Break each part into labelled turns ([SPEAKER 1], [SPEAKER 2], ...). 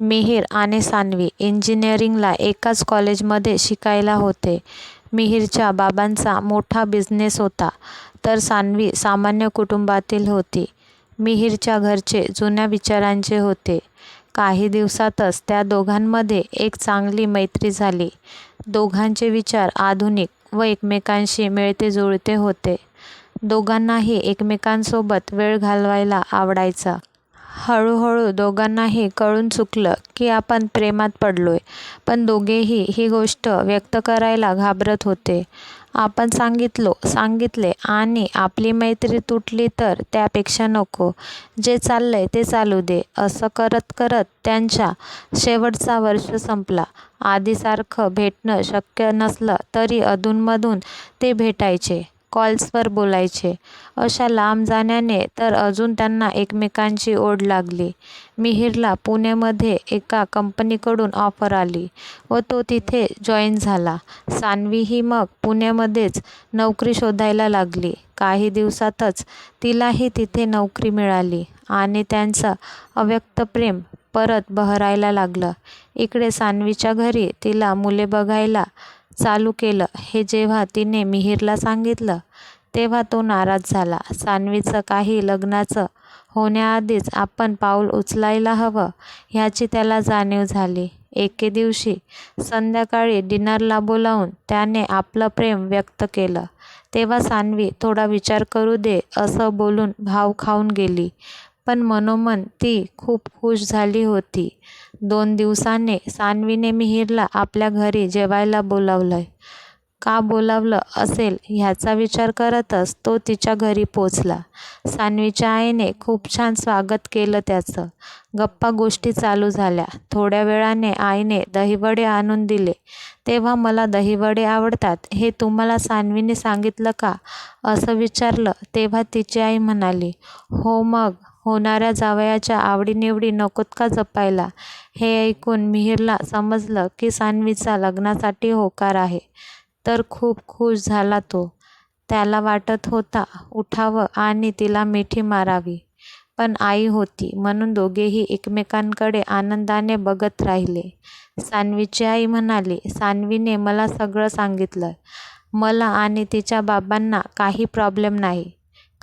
[SPEAKER 1] मिहीर आणि सान्वी इंजिनिअरिंगला एकाच कॉलेजमध्ये शिकायला होते. मिहीरच्या बाबांचा मोठा बिझनेस होता, तर सान्वी सामान्य कुटुंबातील होती. मिहीरच्या घरचे जुन्या विचारांचे होते. काही दिवसातच त्या दोघांमध्ये एक चांगली मैत्री झाली. दोघांचे विचार आधुनिक व एकमेकांशी मिळते-जुळते होते. दोघांनाही एकमेकांसोबत वेळ घालवायला आवडायचा. हळूहळू दोघांनाही कळून चुकलं की आपण प्रेमात पडलोय, पण दोघेही ही गोष्ट व्यक्त करायला घाबरत होते. आपण सांगितलो, सांगितले आणि आपली मैत्री तुटली तर त्यापेक्षा नको, जे चाललंय ते चालू दे, असं करत करत त्यांच्या शेवटचा वर्ष संपला. आधीसारखं भेटणं शक्य नसलं तरी अधूनमधून ते भेटायचे, कॉल्सवर बोलायचे. अशा लांब जाण्याने तर अजून त्यांना एकमेकांची ओढ लागली. मिहीरला पुण्यामध्ये एका कंपनीकडून ऑफर आली व तो तिथे जॉईन झाला. सान्वीही मग पुण्यामध्येच नोकरी शोधायला लागली. काही दिवसातच तिलाही तिथे नोकरी मिळाली आणि त्यांचं अव्यक्त प्रेम परत बहरायला लागलं. इकडे सान्वीच्या घरी तिला मुले बघायला चालू केलं हे जेव्हा तिने मिहीरला सांगितलं, तेव्हा तो नाराज झाला. सान्वीचं काही लग्नाचं होण्याआधीच आपण पाऊल उचलायला हवं ह्याची त्याला जाणीव झाली. एके दिवशी संध्याकाळी डिनरला बोलावून त्याने आपलं प्रेम व्यक्त केलं, तेव्हा सान्वी थोडा विचार करू दे असं बोलून भाव खाऊन गेली, पण मनोमन ती खूप खुश झाली होती. दोन दिवसांनी सानवीने मिहीरला आपल्या घरी जेवायला बोलावलंय. का बोलावलं असेल ह्याचा विचार करतच तो तिच्या घरी पोचला. सानवीच्या आईने खूप छान स्वागत केलं त्याचं. गप्पा-गोष्टी चालू झाल्या. थोड्या वेळाने आईने दहीवडे आणून दिले. तेव्हा मला दहीवडे आवडतात हे तुम्हाला सानवीने सांगितलं का, असं विचारलं तेव्हा तिची आई म्हणाली, हो मग होणाऱ्या जावयाच्या आवडीनिवडी नकोत का जपायला. हे ऐकून मिहीरला समजलं की सान्वीचा लग्नासाठी होकार आहे, तर खूप खुश झाला तो. त्याला वाटत होता उठावं आणि तिला मिठी मारावी, पण आई होती म्हणून दोघेही एकमेकांकडे आनंदाने बघत राहिले. सान्वीची आई म्हणाली, सान्वीने मला सगळं सांगितलं मला आणि तिच्या बाबांना काही प्रॉब्लेम नाही,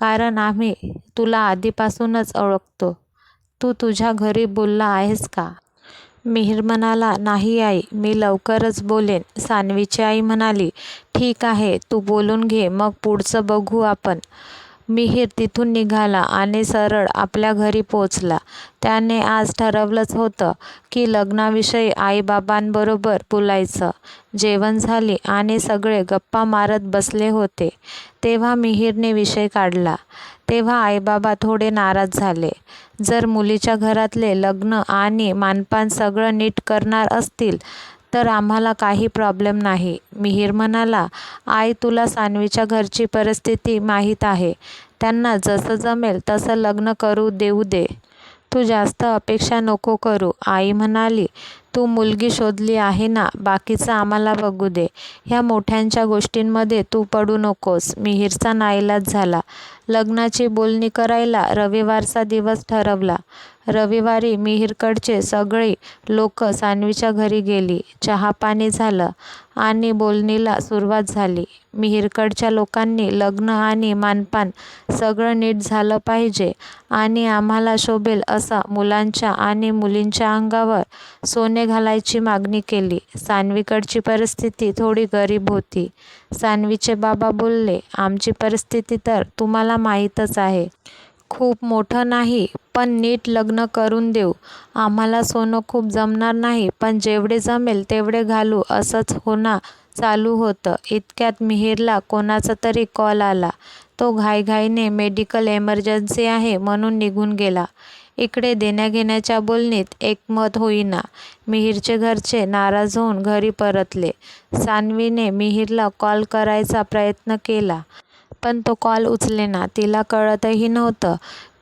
[SPEAKER 1] कारण आम्ही तुला आधीपासूनच ओळखतो. तू तुझ्या घरी बोलला आहेस का? मिहीर म्हणाला, नाही आई, मी लवकरच बोलेन. सान्वीची आई म्हणाली, ठीक आहे, तू बोलून घे, मग पुढचं बघू आपण. मिहीर तिथून निघाला आणि सरळ आपल्या घरी पोचला. त्याने आज ठरवलंच होतं की लग्नाविषयी आईबाबांबरोबर बोलायचं. जेवण झाली आणि सगळे गप्पा मारत बसले होते, तेव्हा मिहीरने विषय काढला. तेव्हा आईबाबा थोडे नाराज झाले. जर मुलीच्या घरातले लग्न आणि मानपान सगळं नीट करणार असतील तर आम्हाला काही प्रॉब्लेम नाही. मिहीर म्हणाला, आई तुला सानवीच्या घरची परिस्थिती माहीत आहे. त्यांना जसं जमेल तसं लग्न करू देऊ दे. तू जास्त अपेक्षा नको करू. आई म्हणाली, तू मुलगी शोधली आहे ना, बाकीचं आम्हाला बघू दे. ह्या मोठ्यांच्या गोष्टींमध्ये तू पडू नकोस. मिहीरचा नाईलाज झाला. लग्नाची बोलणी करायला रविवारचा दिवस ठरवला. रविवारी मिहीरकडचे सगळी लोकं सानवीच्या घरी गेली. चहापाणी झालं आणि बोलणीला सुरुवात झाली. मिहीरकडच्या लोकांनी लग्न आणि मानपान सगळं नीट झालं पाहिजे आणि आम्हाला शोभेल असा मुलांच्या आणि मुलींच्या अंगावर सोने घालायची मागणी केली. सानवीकडची परिस्थिती थोडी गरीब होती. सानवीचे बाबा बोलले, आमची परिस्थिती तर तुम्हाला माहीतच आहे. खूप मोठं नाही, पण नीट लग्न करून देऊ. आम्हाला सोनं खूप जमणार नाही, पण जेवढे जमेल तेवढे घालू असंच होणं चालू होतं. इतक्यात मिहीरला कोणाचा तरी कॉल आला. तो घाईघाईने मेडिकल एमर्जन्सी आहे म्हणून निघून गेला. इकडे देण्याघेण्याच्या बोलणीत एकमत होईना. मिहीरचे घरचे नाराज होऊन घरी परतले. सानवीने मिहीरला कॉल करायचा प्रयत्न केला, पण तो कॉल उचलेना. तिला कळतही नव्हतं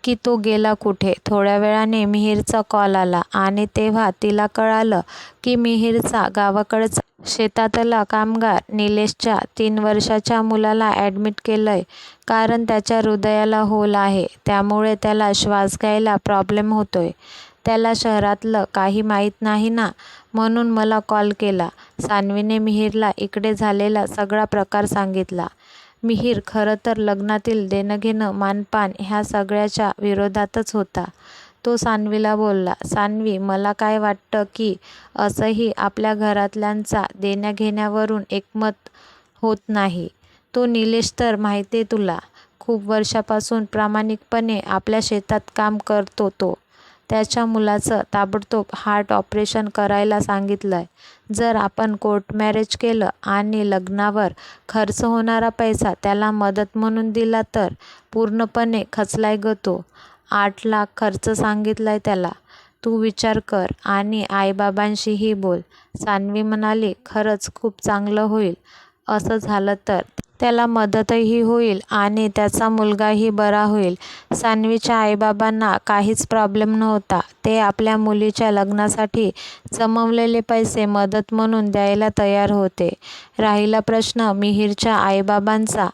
[SPEAKER 1] की तो गेला कुठे. थोड्या वेळाने मिहीरचा कॉल आला आणि तेव्हा तिला कळालं की मिहीरचा गावाकडचा शेतातला कामगार निलेशच्या तीन वर्षाच्या मुलाला ॲडमिट केलंय, कारण त्याच्या हृदयाला होल आहे. त्यामुळे त्याला श्वास घ्यायला प्रॉब्लेम होतोय. त्याला शहरातलं काही माहीत नाही ना म्हणून मला कॉल केला सान्वीने मिहीरला इकडे झालेला सगळा प्रकार सांगितला मिहीर खरं तर लग्नातील देणंघेणं मानपान ह्या सगळ्याच्या विरोधातच होता. तो सान्वीला बोलला सान्वी मला काय वाटतं की असंही आपल्या घरातल्यांचा देण्याघेण्यावरून एकमत होत नाही. तो निलेश तर माहिती तुला. खूप वर्षापासून प्रामाणिकपणे आपल्या शेतात काम करतो तो. त्याच्या मुलाचं ताबडतोब हार्ट ऑपरेशन करायला सांगितलं आहे जर आपण कोर्ट मॅरेज केलं आणि लग्नावर खर्च होणारा पैसा त्याला मदत म्हणून दिला तर पूर्णपणे खचलाय ग तो. आठ लाख खर्च सांगितलाय त्याला. तू विचार कर आणि आईबाबांशीही बोल. सान्वी म्हणाली खरंच खूप चांगलं होईल. असं झालं तर त्याला मदतही होईल आणि त्याचा मुलगाही बरा होईल. सान्वीच्या आईबाबांना काहीच प्रॉब्लेम नव्हता. ते आपल्या मुलीच्या लग्नासाठी जमवलेले पैसे मदत म्हणून द्यायला तयार होते. राहिला प्रश्न मिहीरच्या आईबाबांचा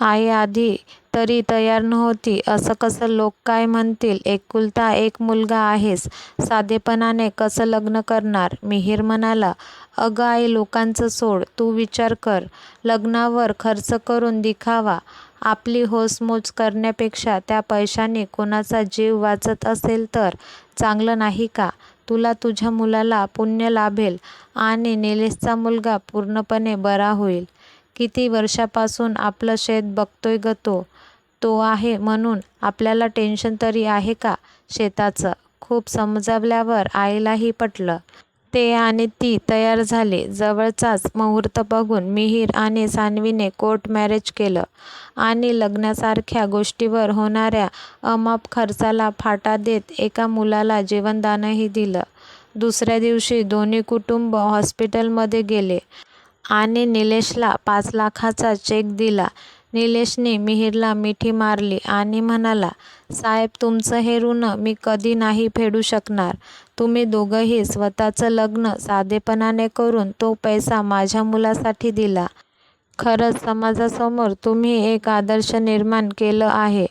[SPEAKER 1] आई आधी तरी तयार नव्हती. असं कसं लोक काय म्हणतील? एकुलता एक मुलगा आहेस. साधेपणाने कसं लग्न करणार? मिहीर म्हणाला अगं आई लोकांचं सोड. तू विचार कर. लग्नावर खर्च करून दिखावा. आपली होसमोज करण्यापेक्षा त्या पैशाने कोणाचा जीव वाचत असेल तर चांगलं नाही का? तुला तुझ्या मुलाला पुण्य लाभेल आणि निलेशचा मुलगा पूर्णपणे बरा होईल. किती वर्षापासून आपलं शेत बघतोय ग तो? तो आहे म्हणून आपल्याला टेन्शन तरी आहे का शेताचं? खूप समजावल्यावर आईलाही पटलं. ते आणि ती तयार झाले. जवळचाच मुहूर्त बघून मिहीर आणि सानवीने कोर्ट मॅरेज केलं आणि लग्नासारख्या गोष्टीवर होणाऱ्या अमाप खर्चाला फाटा देत एका मुलाला जीवनदानही दिलं. दुसऱ्या दिवशी दोन्ही कुटुंब हॉस्पिटलमध्ये गेले. आणि निलेशला पाच लाखाचा चेक दिला. निलेशने मिहीरला मिठी मारली आणि म्हणाला साहेब तुमचं हे ऋण मी कधी नाही फेडू शकणार. तुम्ही दोघंही स्वतःचं लग्न साधेपणाने करून तो पैसा माझ्या मुलासाठी दिला. खरंच समाजासमोर तुम्ही एक आदर्श निर्माण केलं आहे.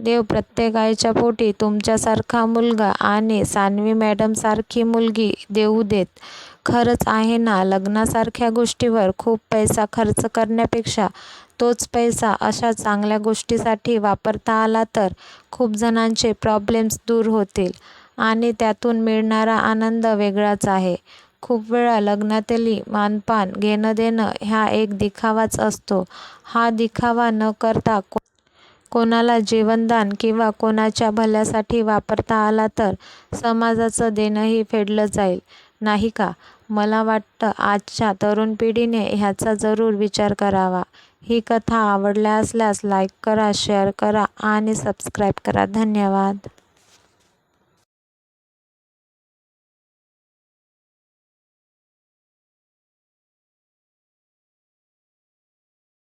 [SPEAKER 1] देव प्रत्येक आईच्या पोटी तुमच्यासारखा मुलगा आणि सान्वी मॅडमसारखी मुलगी देऊ देत. खरंच आहे ना? लग्नासारख्या गोष्टीवर खूप पैसा खर्च करण्यापेक्षा तोच पैसा अशा चांगल्या गोष्टीसाठी वापरता आला तर खूप जणांचे प्रॉब्लेम्स दूर होतील आणि त्यातून मिळणारा आनंद वेगळाच आहे. खूप वेळा लग्नातली मानपान घेणं देणं ह्या एक दिखावाच असतो. हा दिखावा न करता कोणाला जीवनदान किंवा कोणाच्या भल्यासाठी वापरता आला तर समाजाचं देणंही फेडलं जाईल. नाही का? मला वाटतं आजच्या तरुण पिढीने ह्याचा जरूर विचार करावा. ही कथा आवडल्या असल्यास लाईक करा शेअर करा आणि सबस्क्राईब करा. धन्यवाद.